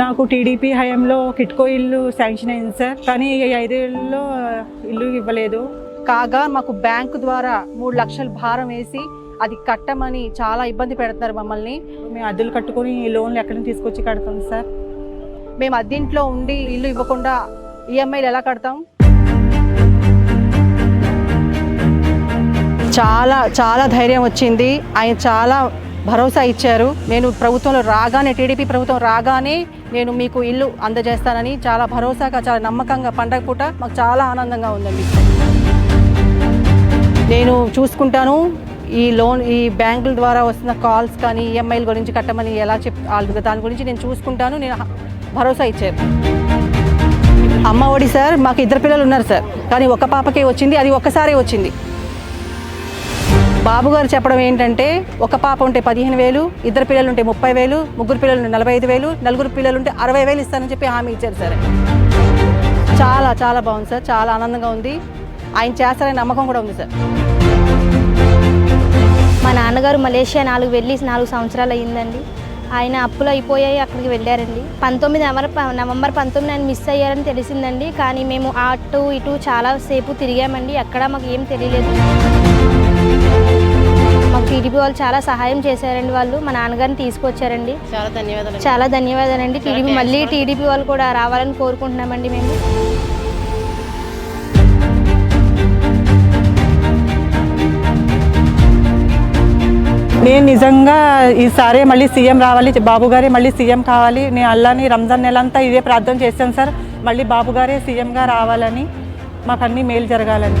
నాకు టీడీపీ హయాంలో కిట్కో ఇల్లు శాంక్షన్ అయింది సార్. కానీ ఈ ఐదేళ్ళలో ఇల్లు ఇవ్వలేదు. కాగా మాకు బ్యాంకు ద్వారా మూడు లక్షల భారం వేసి అది కట్టమని చాలా ఇబ్బంది పెడుతున్నారు మమ్మల్ని. మేము అద్దెలు కట్టుకొని ఈ లోన్లు ఎక్కడి నుంచి తీసుకొచ్చి కడతాం సార్? మేము అద్దీంట్లో ఉండి ఇల్లు ఇవ్వకుండా ఈఎంఐలు ఎలా కడతాం? చాలా చాలా ధైర్యం వచ్చింది. ఆయన చాలా భరోసా ఇచ్చారు. నేను ప్రభుత్వంలో రాగానే టీడీపీ ప్రభుత్వం రాగానే నేను మీకు ఇల్లు అందజేస్తానని చాలా భరోసాగా చాలా నమ్మకంగా పండగ పూట మాకు చాలా ఆనందంగా ఉందండి. నేను చూసుకుంటాను. ఈ లోన్ ఈ బ్యాంకుల ద్వారా వస్తున్న కాల్స్ కానీ ఈఎంఐల గురించి కట్టమని ఎలా చెప్ దాని గురించి నేను చూసుకుంటాను. నేను భరోసా ఇచ్చారు. అమ్మ ఒడి సార్ మాకు ఇద్దరు పిల్లలు ఉన్నారు సార్. కానీ ఒక పాపకే వచ్చింది అది ఒక్కసారే వచ్చింది. బాబు గారు చెప్పడం ఏంటంటే ఒక పాప ఉంటే పదిహేను వేలు ఇద్దరు పిల్లలు ఉంటే ముప్పై వేలు ముగ్గురు పిల్లలు ఉంటే నలభై ఐదు వేలు నలుగురు పిల్లలు ఉంటే అరవై వేలు ఇస్తానని చెప్పి హామీ ఇచ్చారు సార్. చాలా చాలా బాగుంది సార్. చాలా ఆనందంగా ఉంది. ఆయన చేస్తారనే నమ్మకం కూడా ఉంది సార్. మా నాన్నగారు మలేషియా నాలుగు వెళ్ళి నాలుగు సంవత్సరాలు అయ్యిందండి. ఆయన అప్పులు అయిపోయాయి అక్కడికి వెళ్ళారండి. పంతొమ్మిది నవంబర్ నవంబర్ పంతొమ్మిది ఆయన మిస్ అయ్యారని తెలిసిందండి. కానీ మేము అటు ఇటు చాలా సేపు తిరిగామండి. ఎక్కడ మాకు ఏం తెలియలేదు. మాకు టీడీపీ వాళ్ళు చాలా సహాయం చేశారండి వాళ్ళు. మా నాన్నగారిని తీసుకొచ్చారండి. చాలా ధన్యవాదాలు చాలా ధన్యవాదాలండి. టీడీపీ మళ్ళీ టీడీపీ వాళ్ళు కూడా రావాలని కోరుకుంటున్నామండి మేము. నేను నిజంగా ఈసారి మళ్ళీ సీఎం రావాలి. బాబు గారే మళ్ళీ సీఎం కావాలి. నేను అల్లాని రంజాన్ నెల అంతా ఇదే ప్రార్థన చేశాను సార్. మళ్ళీ బాబు గారే సీఎంగా రావాలని మాకు అన్ని మేలు జరగాలని.